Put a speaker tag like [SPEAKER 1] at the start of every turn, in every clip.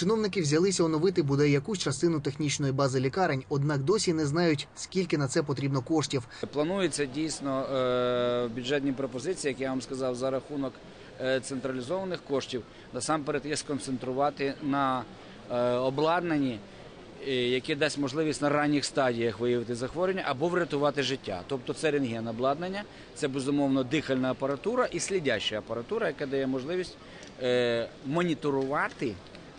[SPEAKER 1] Чиновники взялися оновити бодай якусь частину технічної бази лікарень, однак досі не знають, скільки на це потрібно коштів.
[SPEAKER 2] Планується дійсно е, бюджетні пропозиції, як я вам сказав, за рахунок е, централізованих коштів. Насамперед є сконцентрувати на е, обладнанні, яке дасть можливість на ранніх стадіях виявити захворювання або врятувати життя. Тобто це рентген обладнання, це безумовно дихальна апаратура і слідяща апаратура, яка дає можливість моніторувати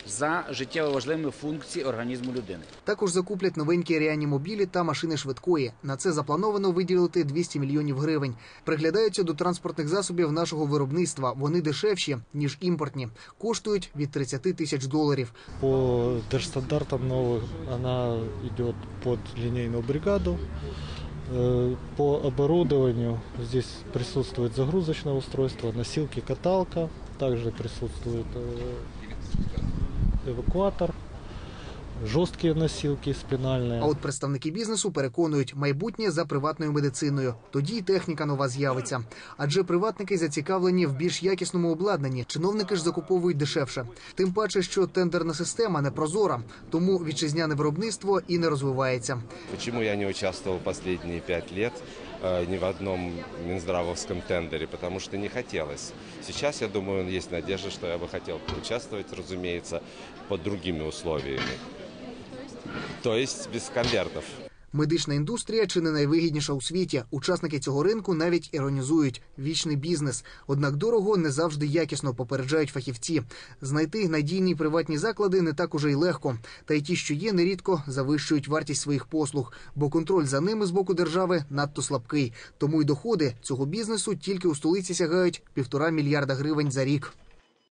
[SPEAKER 2] за життєво важливими функції організму людини.
[SPEAKER 1] Також закуплять новенькі реанімобілі та машини швидкої. На це заплановано виділити 200 мільйонів гривень. Приглядаються до транспортних засобів нашого виробництва. Вони дешевші ніж імпортні, коштують від 30 тисяч доларів.
[SPEAKER 3] По держстандартам новых она идет под линейную бригаду. Э, По оборудованию здесь присутствует загрузочное устройство, носилки, каталка. Также присутствует э, эвакуатор, жесткие носилки спинальные.
[SPEAKER 1] А от представники бізнесу переконують, майбутнє за приватною медициною. Тоді й техніка нова з'явиться. Адже приватники зацікавлені в більш якісному обладнанні. Чиновники ж закуповують дешевше. Тим паче, що тендерна система не прозора, тому вітчизняне виробництво і не розвивається.
[SPEAKER 4] Почему я не участвовал последние пять лет э, ни в одном Минздравовском тендере? Потому что не хотелось. Сейчас, я думаю, есть надежда, что я бы хотел участвовать, разумеется, под другими условиями. То есть без конвертов.
[SPEAKER 1] Медична індустрія чи не найвигідніша у світі. Учасники цього ринку навіть іронізують вічний бізнес. Однак дорого не завжди якісно попереджають фахівці. Знайти надійні приватні заклади не так уже й легко. Та й ті, що є, нерідко завищують вартість своїх послуг, бо контроль за ними з боку держави надто слабкий. Тому й доходи цього бізнесу тільки у столиці сягають півтора мільярда гривень за рік.